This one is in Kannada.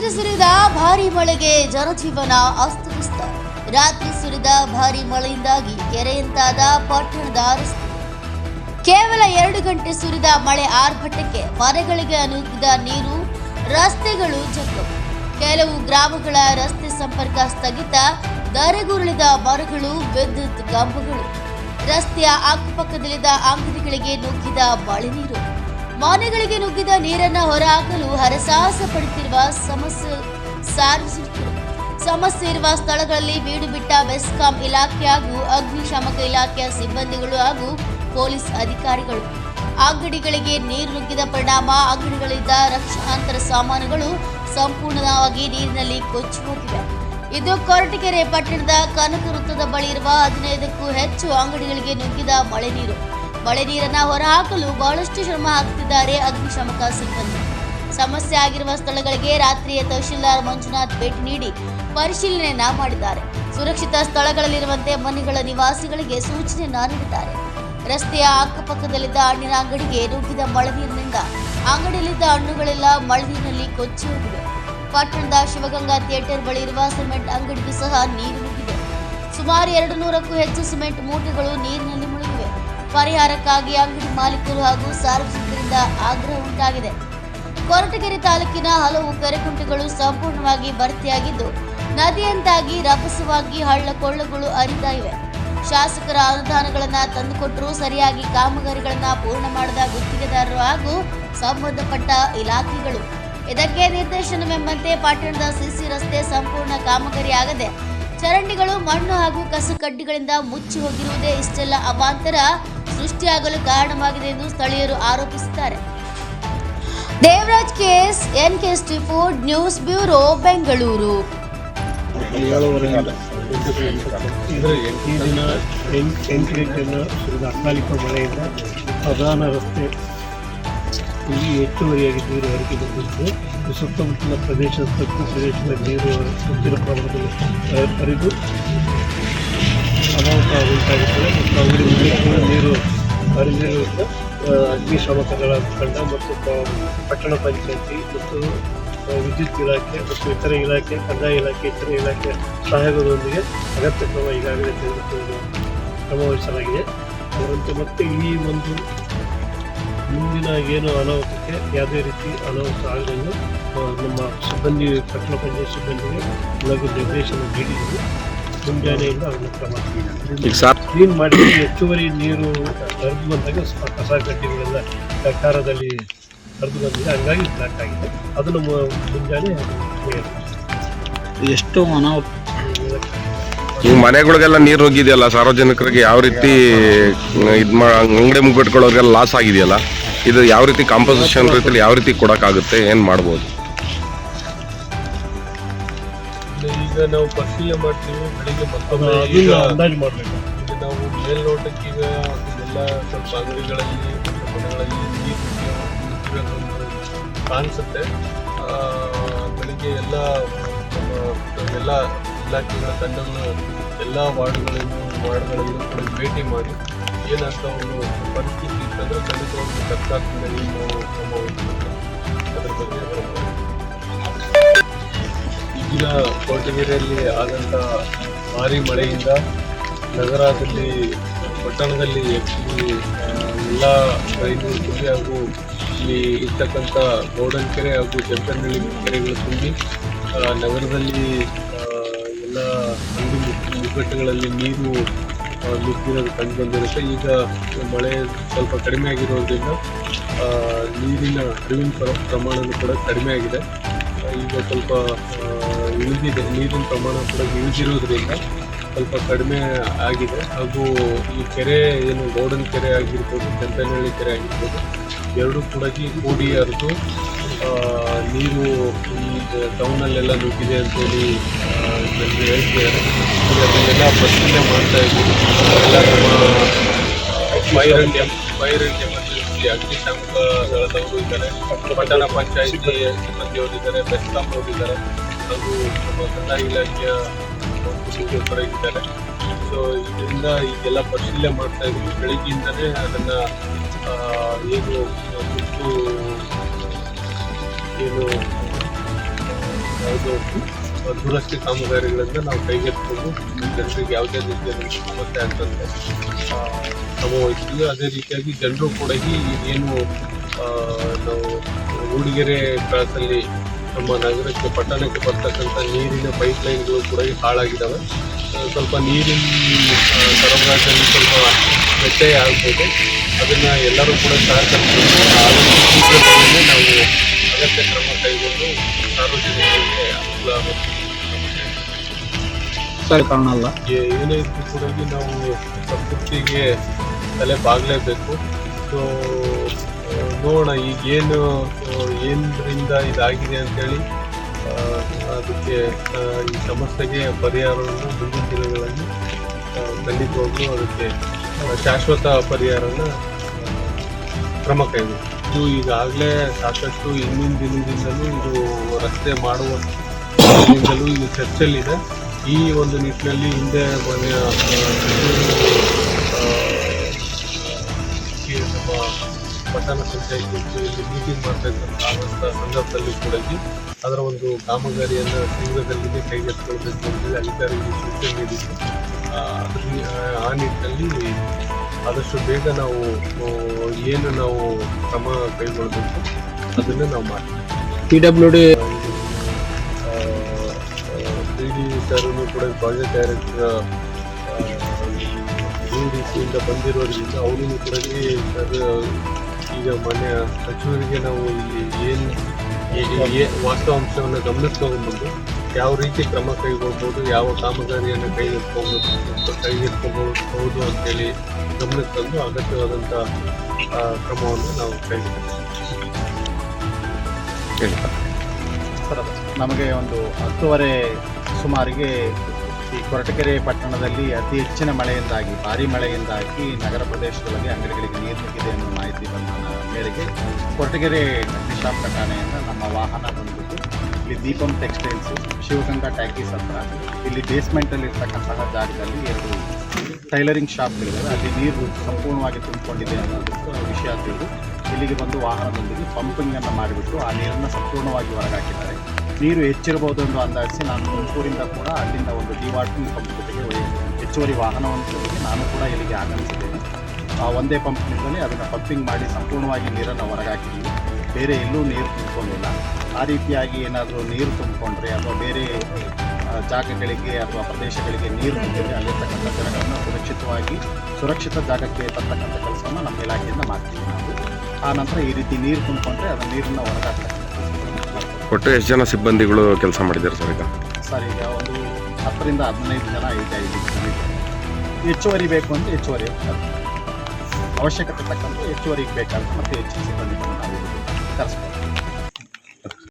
ರಾತ್ರಿ ಸುರಿದ ಭಾರಿ ಮಳೆಗೆ ಜನಜೀವನ ಅಸ್ತವ್ಯಸ್ತ. ರಾತ್ರಿ ಸುರಿದ ಭಾರಿ ಮಳೆಯಿಂದಾಗಿ ಕೆರೆಯಂತಾದ ಪಟ್ಟಣದ ರಸ್ತೆ ಕೇವಲ ಎರಡು ಗಂಟೆ ಸುರಿದ ಮಳೆ ಆರ್ಭಟಕ್ಕೆ ಮನೆಗಳಿಗೆ ಅನುಗಿದ ನೀರು, ರಸ್ತೆಗಳು ಜಗ್ಗು. ಕೆಲವು ಗ್ರಾಮಗಳ ರಸ್ತೆ ಸಂಪರ್ಕ ಸ್ಥಗಿತ, ಧರೆಗುರುಳಿದ ಮರಗಳು, ವಿದ್ಯುತ್ ಕಂಬಗಳು. ರಸ್ತೆಯ ಅಕ್ಕಪಕ್ಕದಲ್ಲಿದ್ದ ಅಂಗಡಿಗಳಿಗೆ ನುಗ್ಗಿದ ಮಳೆ ನೀರು. ಮನೆಗಳಿಗೆ ನುಗ್ಗಿದ ನೀರನ್ನ ಹೊರಹಾಕಲು ಹರಸಾಹಸ ಪಡುತ್ತಿರುವ ಸಮಸ್ಯೆ ಸಾರ್ವಜನಿಕರು ಸಮಸ್ಯೆ ಇರುವ ಸ್ಥಳಗಳಲ್ಲಿ ಬೀಡು ಬಿಟ್ಟ ಬೆಸ್ಕಾಂ ಇಲಾಖೆ ಹಾಗೂ ಅಗ್ನಿಶಾಮಕ ಇಲಾಖೆಯ ಸಿಬ್ಬಂದಿಗಳು ಹಾಗೂ ಪೊಲೀಸ್ ಅಧಿಕಾರಿಗಳು. ಅಂಗಡಿಗಳಿಗೆ ನೀರು ನುಗ್ಗಿದ ಪರಿಣಾಮ ಅಂಗಡಿಗಳಿದ್ದ ರಕ್ಷಣಾಂತರ ಸಾಮಾನುಗಳು ಸಂಪೂರ್ಣವಾಗಿ ನೀರಿನಲ್ಲಿ ಕೊಚ್ಚಿ ಹೋಗಿವೆ. ಇದು ಕೊರಟಗೆರೆ ಪಟ್ಟಣದ ಕನಕ ವೃತ್ತದ ಬಳಿ ಇರುವ ಹದಿನೈದಕ್ಕೂ ಹೆಚ್ಚು ಅಂಗಡಿಗಳಿಗೆ ನುಗ್ಗಿದ ಮಳೆ ನೀರು. ಮಳೆ ನೀರನ್ನ ಹೊರಹಾಕಲು ಬಹಳಷ್ಟು ಶ್ರಮ ಹಾಕುತ್ತಿದ್ದಾರೆ ಅಗ್ನಿಶಾಮಕ ಸಿಬ್ಬಂದಿ. ಸಮಸ್ಯೆ ಆಗಿರುವ ಸ್ಥಳಗಳಿಗೆ ರಾತ್ರಿಯ ತಹಶೀಲ್ದಾರ್ ಮಂಜುನಾಥ್ ಭೇಟಿ ನೀಡಿ ಪರಿಶೀಲನೆಯನ್ನ ಮಾಡಿದ್ದಾರೆ. ಸುರಕ್ಷಿತ ಸ್ಥಳಗಳಲ್ಲಿರುವಂತೆ ಮನೆಗಳ ನಿವಾಸಿಗಳಿಗೆ ಸೂಚನೆಯನ್ನ ನೀಡಿದ್ದಾರೆ. ರಸ್ತೆಯ ಅಕ್ಕಪಕ್ಕದಲ್ಲಿದ್ದ ಹಣ್ಣಿನ ಅಂಗಡಿಗೆ ನುಗ್ಗಿದ ಮಳೆ ನೀರಿನಿಂದ ಅಂಗಡಿಯಲ್ಲಿದ್ದ ಹಣ್ಣುಗಳೆಲ್ಲ ಮಳೆ ನೀರಿನಲ್ಲಿ ಕೊಚ್ಚಿ ಹೋಗಿವೆ. ಪಟ್ಟಣದ ಶಿವಗಂಗಾ ಥಿಯೇಟರ್ ಬಳಿ ಇರುವ ಸಿಮೆಂಟ್ ಅಂಗಡಿಗೂ ಸಹ ನೀರು ನುಗ್ಗಿದೆ. ಸುಮಾರು ಎರಡು ನೂರಕ್ಕೂ ಹೆಚ್ಚು ಸಿಮೆಂಟ್ ಮೂಟೆಗಳು ನೀರಿನಲ್ಲಿ ಪರಿಹಾರಕ್ಕಾಗಿ ಅಂಗಡಿ ಮಾಲೀಕರು ಹಾಗೂ ಸಾರ್ವಜನಿಕರಿಂದ ಆಗ್ರಹ ಉಂಟಾಗಿದೆ. ಕೊರಟಗೆರೆ ತಾಲೂಕಿನ ಹಲವು ಕೆರೆಕುಂಟೆಗಳು ಸಂಪೂರ್ಣವಾಗಿ ಭರ್ತಿಯಾಗಿದ್ದು, ನದಿಯಂತಾಗಿ ರಭಸವಾಗಿ ಹಳ್ಳ ಕೊಳ್ಳಗಳು ಹರಿತಾ ಇವೆ. ಶಾಸಕರ ಅನುದಾನಗಳನ್ನು ತಂದುಕೊಟ್ಟರೂ ಸರಿಯಾಗಿ ಕಾಮಗಾರಿಗಳನ್ನ ಪೂರ್ಣ ಮಾಡದ ಗುತ್ತಿಗೆದಾರರು ಹಾಗೂ ಸಂಬಂಧಪಟ್ಟ ಇಲಾಖೆಗಳು. ಇದಕ್ಕೆ ನಿರ್ದೇಶನವೆಂಬಂತೆ ಪಟ್ಟಣದ ಸಿಸಿ ರಸ್ತೆ ಸಂಪೂರ್ಣ ಕಾಮಗಾರಿ ಆಗದೆ, ಚರಂಡಿಗಳು ಮಣ್ಣು ಹಾಗೂ ಕಸಕಡ್ಡಿಗಳಿಂದ ಮುಚ್ಚಿ ಹೋಗಿರುವುದೇ ಇಷ್ಟೆಲ್ಲ ಅವಾಂತರ ಸೃಷ್ಟಿಯಾಗಲು ಕಾರಣವಾಗಿದೆ ಎಂದು ಸ್ಥಳೀಯರು ಆರೋಪಿಸಿದ್ದಾರೆ Devaraj case N K four news bureau Bengaluru. ಏಳುವರೆಯಿಂದ ಎಂಟು ದಿನ ಎಂಟು ಅಕಾಲಿಕ ಮಳೆಯಿಂದ ಪ್ರಧಾನ ರಸ್ತೆ ಇಲ್ಲಿ ಹೆಚ್ಚುವರಿಯಾಗಿ ನೀರು ಹರಿಕೆ ಬಂದಿದ್ದು ಸುತ್ತಮುತ್ತಲ ಪ್ರದೇಶ ತಗ್ಗು ಪ್ರದೇಶದ ನೀರು ಹೆಚ್ಚಿನ ಪ್ರಮಾಣದಲ್ಲಿ ಹರಿದು ಅನಾಹುತ ಉಂಟಾಗುತ್ತದೆ. ಮತ್ತು ಮನೆಗಳು ನೀರು ಹರಿದಿರುವುದರಿಂದ ಆ, ಅಗ್ನಿಶಾಮಕಗಳ ತಂಡ ಮತ್ತು ಪಟ್ಟಣ ಪಂಚಾಯಿತಿ ಮತ್ತು ವಿದ್ಯುತ್ ಇಲಾಖೆ ಮತ್ತು ಇತರೆ ಇಲಾಖೆ ಕಂದಾಯ ಇಲಾಖೆ ಇತರೆ ಇಲಾಖೆ ಸಹಯೋಗದೊಂದಿಗೆ ಅಗತ್ಯ ಕ್ರಮ ಈಗಾಗಲೇ ತೆಗೆದುಕೊಂಡು ಕ್ರಮ ವಹಿಸಲಾಗಿದೆ ಅದರಂತೆ ಮತ್ತೆ ಈ ಒಂದು ಮುಂದಿನ ಏನು ಅನಾಹುತಕ್ಕೆ ಯಾವುದೇ ರೀತಿ ಅನಾಹುತ ಆಗದಂಗೆ ನಮ್ಮ ಸಿಬ್ಬಂದಿ ಪಟ್ಟಣ ಪಂಚಾಯತ್ ಸಿಬ್ಬಂದಿಗೆ ಲಘು ನಿರ್ದೇಶನ ನೀಡಿದ್ದೀವಿ. ಮುಂಜಾನೆಯಿಂದ ಅದನ್ನು ಕ್ರಮ ಈಗ ಸರ್ ಕ್ಲೀನ್ ಮಾಡಿ ಹೆಚ್ಚುವರಿ ನೀರು ಹರಿದು ಬಂದಾಗ ಸ್ವಲ್ಪ ಕಸ ಕಡ್ಡಿಗಳೆಲ್ಲ ಸರ್ಕಾರದಲ್ಲಿ ಹರಿದು ಬಂದಿದೆ. ಹಂಗಾಗಿ ಬ್ಲಾಕ್ ಆಗಿದೆ. ಅದನ್ನು ಮು- ಮುಂಜಾನೆ ಎಷ್ಟು ಅನಾಹುತ ಈ ಮನೆಗಳಿಗೆಲ್ಲ ನೀರು ಹೋಗಿದೆಯಲ್ಲ ಸಾರ್ವಜನಿಕರಿಗೆ ಯಾವ ರೀತಿ ಇದು ಮಾ ಅಂಗಡಿ ಮುಗ್ಗಟ್ಕೊಳ್ಳೋರಿಗೆಲ್ಲ ಲಾಸ್ ಆಗಿದೆಯಲ್ಲ ಇದು ಯಾವ ರೀತಿ ಕಾಂಪೋಸಿಷನ್ ರೀತಿಯಲ್ಲಿ ಯಾವ ರೀತಿ ಕೊಡೋಕ್ಕಾಗುತ್ತೆ ಏನು ಮಾಡ್ಬೋದು? ಈಗ ನಾವು ಪರಿಶೀಲನೆ ಮಾಡ್ತೀವಿ ಬೆಳಿಗ್ಗೆ ಮತ್ತೊಮ್ಮೆ ಈಗ ಅಂದಾಜು ಮಾಡಬೇಕು. ಈಗ ನಾವು ಮೇಲ್ನೋಟಕ್ಕೆ ಈಗ ಎಲ್ಲ ಸ್ವಲ್ಪ ಅಂಗಡಿಗಳಲ್ಲಿ ಮನೆಗಳಲ್ಲಿ ನೀರು ಕಾಣಿಸುತ್ತೆ. ಬೆಳಿಗ್ಗೆ ಎಲ್ಲ ಎಲ್ಲ ಇಲಾಖೆಗಳ ತಂಡಗಳು ಎಲ್ಲ ವಾರ್ಡ್ಗಳನ್ನು ವಾರ್ಡ್ಗಳಿಗೂ ಕೂಡ ಭೇಟಿ ಮಾಡಿ ಏನಂತ ಒಂದು ಪರಿಸ್ಥಿತಿ ಇತ್ತಂದ್ರೆ ಖಂಡಿತವಾಗಿ ಸರ್ಕಾರದಿಂದ ಏನು ಕ್ರಮ ಅದ್ರ ಬಗ್ಗೆ ಈಗಿನ ಕೊರಟಗೆರೆಯಲ್ಲಿ ಆದಂಥ ಭಾರಿ ಮಳೆಯಿಂದ ನಗರದಲ್ಲಿ, ಪಟ್ಟಣದಲ್ಲಿ ಎಲ್ಲ ರೈಲು ತುಂಬಿ ಹಾಗೂ ಇಲ್ಲಿ ಇರ್ತಕ್ಕಂಥ ಗೌಡನ್ ಕೆರೆ ಹಾಗೂ ಜಂಪನಹಳ್ಳಿ ಕೆರೆಗಳು ತುಂಬಿ ನಗರದಲ್ಲಿ ಎಲ್ಲ ಅಂಗಡಿ ಮುಗ್ಗಟ್ಟುಗಳಲ್ಲಿ ನೀರು ನುಗ್ಗಿರೋದು ಕಂಡು ಬಂದಿರುತ್ತೆ. ಈಗ ಮಳೆ ಸ್ವಲ್ಪ ಕಡಿಮೆ ಆಗಿರೋದ್ರಿಂದ ನೀರಿನ ಹರಿವಿನ ಪ್ರ- ಪ್ರಮಾಣನೂ ಕೂಡ ಕಡಿಮೆ ಆಗಿದೆ. ಈಗ ಸ್ವಲ್ಪ ಇಳಿದಿದೆ ನೀರಿನ ಪ್ರಮಾಣ ಕೂಡ ಇಳಿದಿರೋದ್ರಿಂದ ಸ್ವಲ್ಪ ಕಡಿಮೆ ಆಗಿದೆ. ಹಾಗೂ ಈ ಕೆರೆ ಏನು ಗೌಡನ್ ಕೆರೆ ಆಗಿರ್ಬೋದು, ಕೆಂಪನಹಳ್ಳಿ ಕೆರೆ ಆಗಿರ್ಬೋದು, ಎರಡೂ ಕೂಡ ಕೂಡಿ ಹರಿದು ನೀರು ಈ ಟೌನಲ್ಲೆಲ್ಲ ನುಗ್ಗಿದೆ ಅಂತೇಳಿ ನನಗೆ ಹೇಳ್ತಿದ್ದಾರೆ. ಅದನ್ನೆಲ್ಲ ಪರಿಶೀಲನೆ ಮಾಡ್ತಾ ಇದ್ದೀವಿ. ಎಲ್ಲ ನಮ್ಮ ಫೈರ್ ಅಂಡ್ ಎಂ ಫೈರ್ ಅಗ್ನಿಶಾಮಕ ದಳದವರು ಇದ್ದಾರೆ. ಪಟ್ಟಣ ಪಂಚಾಯಿತಿ ಸಿಬ್ಬಂದಿಯವರು ಇದ್ದಾರೆ, ಬೆಸ್ಕಾಂ ಇದ್ದಾರೆ. ಹಾಗೂ ನಮ್ಮ ಕಂದಾಯ ಇಲಾಖೆಯ ಹೊರಗಿದ್ದಾರೆ ಸೊ ಇದರಿಂದ ಈಗೆಲ್ಲ ಪರಿಶೀಲನೆ ಮಾಡ್ತಾ ಇದ್ದೀವಿ ಬೆಳಿಗ್ಗೆಯಿಂದಲೇ ಅದನ್ನು ಏನು ಸುತ್ತು ಏನು ಯಾವುದೋ ದುರಸ್ತಿ ಕಾಮಗಾರಿಗಳಿಂದ ನಾವು ಕೈಗೆತ್ತಿಕೊಂಡು ಜನರಿಗೆ ಯಾವುದೇ ರೀತಿಯ ಸಮಸ್ಯೆ ಅಂತಂದ್ರೆ ಆ, ಕ್ರಮ ವಹಿಸ್ತೀವಿ ಅದೇ ರೀತಿಯಾಗಿ ಜನರು ಕೂಡ ಏನು ನಾವು ಮೂಡಿಗೆರೆ ಕ್ರಾಸಲ್ಲಿ ನಮ್ಮ ನಗರಕ್ಕೆ ಪಟ್ಟಣಕ್ಕೆ ಬರ್ತಕ್ಕಂಥ ನೀರಿನ ಪೈಪ್ ಲೈನ್ಗಳು ಕೂಡ ಹಾಳಾಗಿದ್ದಾವೆ. ಸ್ವಲ್ಪ ನೀರಿನ ಸರಬರಾಜಲ್ಲಿ ಸ್ವಲ್ಪ ವ್ಯತ್ಯಯ ಆಗ್ಬೋದು. ಅದನ್ನು ಎಲ್ಲರೂ ಕೂಡ ಸಹಕರಿಸಬೇಕು. ಆದಷ್ಟು ನಾವು ಅಗತ್ಯ ಕ್ರಮ ಕೈಗೊಂಡು ಸಾರ್ವಜನಿಕರಿಗೆ ಅನುಕೂಲ ಆಗುತ್ತೆ. ಕಾರಣ ಅಲ್ಲ ಏನೇ ಇದ್ರೂ ಕೂಡ ನಾವು ಪ್ರಕೃತಿಗೆ ತಲೆ ಬಾಗಲೇಬೇಕು. ಸೊ ನೋಡೋಣ, ಈಗ ಏನು ಏನರಿಂದ ಇದಾಗಿದೆ ಅಂತೇಳಿ ಅದಕ್ಕೆ ಈ ಸಮಸ್ಯೆಗೆ ಪರಿಹಾರವನ್ನು ಮುಂದಿನ ದಿನಗಳಲ್ಲಿ ಖಂಡಿತವಾಗ್ಲೂ ಅದಕ್ಕೆ ಶಾಶ್ವತ ಪರಿಹಾರನ ಕ್ರಮ ಕೈಗೊಳ್ಳಿ ಇದು ಈಗಾಗಲೇ ಸಾಕಷ್ಟು ಹಿಂದಿನ ದಿನದಿಂದಲೂ ಇದು ರಸ್ತೆ ಮಾಡುವ ಇದು ಚರ್ಚೆಯಲ್ಲಿದೆ. ಈ ಒಂದು ನಿಟ್ಟಿನಲ್ಲಿ ಹಿಂದೆ ಮೊನ್ನೆ ಪಟ್ಟಣ ಪಂಚಾಯತ್ ಇಲ್ಲಿ ಮೀಟಿಂಗ್ ಮಾಡ್ತಕ್ಕಂಥ ಆದಂಥ ಸಂದರ್ಭದಲ್ಲಿ ಕೂಡ ಅದರ ಒಂದು ಕಾಮಗಾರಿಯನ್ನು ಶೀಘ್ರದಲ್ಲಿಯೇ ಕೈಗೆತ್ತಿಕೊಳ್ಬೇಕು ಅಂತೇಳಿ ಅಧಿಕಾರಿಗಳಿಗೆ ಸೂಚನೆ ನೀಡಿದ್ದು ಆ, ಆ ನಿಟ್ಟಿನಲ್ಲಿ ಆದಷ್ಟು ಬೇಗ ನಾವು ಏನು ನಾವು ಕ್ರಮ ಕೈಗೊಳ್ಳಬೇಕು ಅದನ್ನು ನಾವು ಮಾಡ್ತೀವಿ. P W D P D ಸರ್ನು ಕೂಡ ಪ್ರಾಜೆಕ್ಟ್ ಡೈರೆಕ್ಟರ್ ಡಿ ಸಿಯಿಂದ ಬಂದಿರೋದ್ರಿಂದ ಅವರಿಗೂ ಕೂಡ ಸರ್ ಈಗ ಮೊನ್ನೆ ಸಚಿವರಿಗೆ ನಾವು ಇಲ್ಲಿ ಏನು ವಾಸ್ತವಾಂಶವನ್ನು ಗಮನಕ್ಕೆ ತಗೊಂಡ್ಬಂದು ಯಾವ ರೀತಿ ಕ್ರಮ ಕೈಗೊಳ್ಬೋದು ಯಾವ ಕಾಮಗಾರಿಯನ್ನು ಕೈಗೆತ್ಕೊಂಡು ಕೈಗೆತ್ಕೋಬಹುದು ಅಂತೇಳಿ ಗಮನಕ್ಕೆ ತಂದು ಅಗತ್ಯವಾದಂಥ ಆ, ಕ್ರಮವನ್ನು ನಾವು ಕೈಗೊಳ್ತೀವಿ. ಸರ್ ನಮಗೆ ಒಂದು ಹತ್ತುವರೆ ಸುಮಾರಿಗೆ ಈ ಕೊರಟಗೆರೆ ಪಟ್ಟಣದಲ್ಲಿ ಅತಿ ಹೆಚ್ಚಿನ ಮಳೆಯಿಂದಾಗಿ, ಭಾರಿ ಮಳೆಯಿಂದಾಗಿ ನಗರ ಪ್ರದೇಶದೊಳಗೆ ಅಂಗಡಿಗಳಿಗೆ ನೀರು ನುಗ್ಗಿದೆ ಅನ್ನೋ ಮಾಹಿತಿ ಬಂದ ಮೇರೆಗೆ ಕೊರಟಗೆರೆ ಅಗ್ನಿಶಾಮಕ ಠಾಣೆಯಿಂದ ನಮ್ಮ ವಾಹನ ಬಂದ್ಬಿಟ್ಟು ಇಲ್ಲಿ ದೀಪಂ ಟೆಕ್ಸ್ಟೈಲ್ಸ್, ಶಿವಗಂಗಾ ಟ್ಯಾಕೀಸ್ ಅಂತ ಇಲ್ಲಿ ಬೇಸ್ಮೆಂಟಲ್ಲಿ ಇರ್ತಕ್ಕಂತಹ ಜಾಗದಲ್ಲಿ ಎರಡು ಟೈಲರಿಂಗ್ ಶಾಪ್ಗಳಿದ್ದಾವೆ ಅಲ್ಲಿ ನೀರು ಸಂಪೂರ್ಣವಾಗಿ ತುಂಬಿಕೊಂಡಿದೆ ಅನ್ನೋದಕ್ಕೆ ವಿಷಯ ತಿಳಿದು ಇಲ್ಲಿಗೆ ಬಂದು ವಾಹನದೊಂದಿಗೆ ಪಂಪಿಂಗನ್ನು ಮಾಡಿಬಿಟ್ಟು ಆ ನೀರನ್ನು ಸಂಪೂರ್ಣವಾಗಿ ಹೊರಗಾಕಿದ್ದಾರೆ. ನೀರು ಹೆಚ್ಚಿರಬಹುದು ಎಂದು ಅಂದಾಜಿಸಿ ನಾನು ತುಮಕೂರಿಂದ ಕೂಡ ಅಲ್ಲಿಂದ ಒಂದು ಡಿವಾಟರಿಂಗ್ ಪಂಪ್ ಜೊತೆಗೆ ಹೆಚ್ಚುವರಿ ವಾಹನವನ್ನು ಜೊತೆಗೆ ನಾನು ಕೂಡ ಇಲ್ಲಿಗೆ ಆಗಮಿಸಿದ್ದೇನೆ. ಆ ಒಂದೇ ಪಂಪ್ನಿಂದಲೇ ಅದನ್ನು ಪಂಪಿಂಗ್ ಮಾಡಿ ಸಂಪೂರ್ಣವಾಗಿ ನೀರನ್ನು ಹೊರಗಾಕಿದ್ದೀವಿ. ಬೇರೆ ಎಲ್ಲೂ ನೀರು ತುಂಬಿಕೊಂಡಿಲ್ಲ. ಆ ರೀತಿಯಾಗಿ ಏನಾದರೂ ನೀರು ತುಂಬಿಕೊಂಡ್ರೆ ಅಥವಾ ಬೇರೆ ಜಾಗಗಳಿಗೆ ಅಥವಾ ಪ್ರದೇಶಗಳಿಗೆ ನೀರು ತುಂಬಿದ್ರೆ ಅಲ್ಲಿರ್ತಕ್ಕಂಥ ಜನಗಳನ್ನು ಸುರಕ್ಷಿತವಾಗಿ, ಸುರಕ್ಷಿತ ಜಾಗಕ್ಕೆ ತರ್ತಕ್ಕಂಥ ಕೆಲಸವನ್ನು ನಮ್ಮ ಇಲಾಖೆಯಿಂದ ಮಾಡ್ತೀವಿ ಆ ನಂತರ ಈ ರೀತಿ ನೀರು ತುಂಬಿಕೊಂಡ್ರೆ ಅದು ನೀರನ್ನು ಹೊರಗಾಕ್ತಕ್ಕಂಥ. ಒಟ್ಟು ಎಷ್ಟು ಜನ ಸಿಬ್ಬಂದಿಗಳು ಕೆಲಸ ಮಾಡಿದ್ದಾರೆ ಸರ್ ಈಗ? ಸರ್, ಈಗ ಒಂದು ಹತ್ತರಿಂದ ಹದಿನೈದು ಜನ ಈಗ. ಹೆಚ್ಚುವರಿ ಬೇಕು ಅಂದರೆ ಹೆಚ್ಚುವರಿ. ಅವಶ್ಯಕತೆ ತಕ್ಕಂತೆ ಹೆಚ್ಚುವರಿಗೆ ಬೇಕಾದ ಮತ್ತೆ ಹೆಚ್ಚಿನ ಸಿಬ್ಬಂದಿಗಳನ್ನು ನಾವು ಕರೆಸ್ಬೋದು.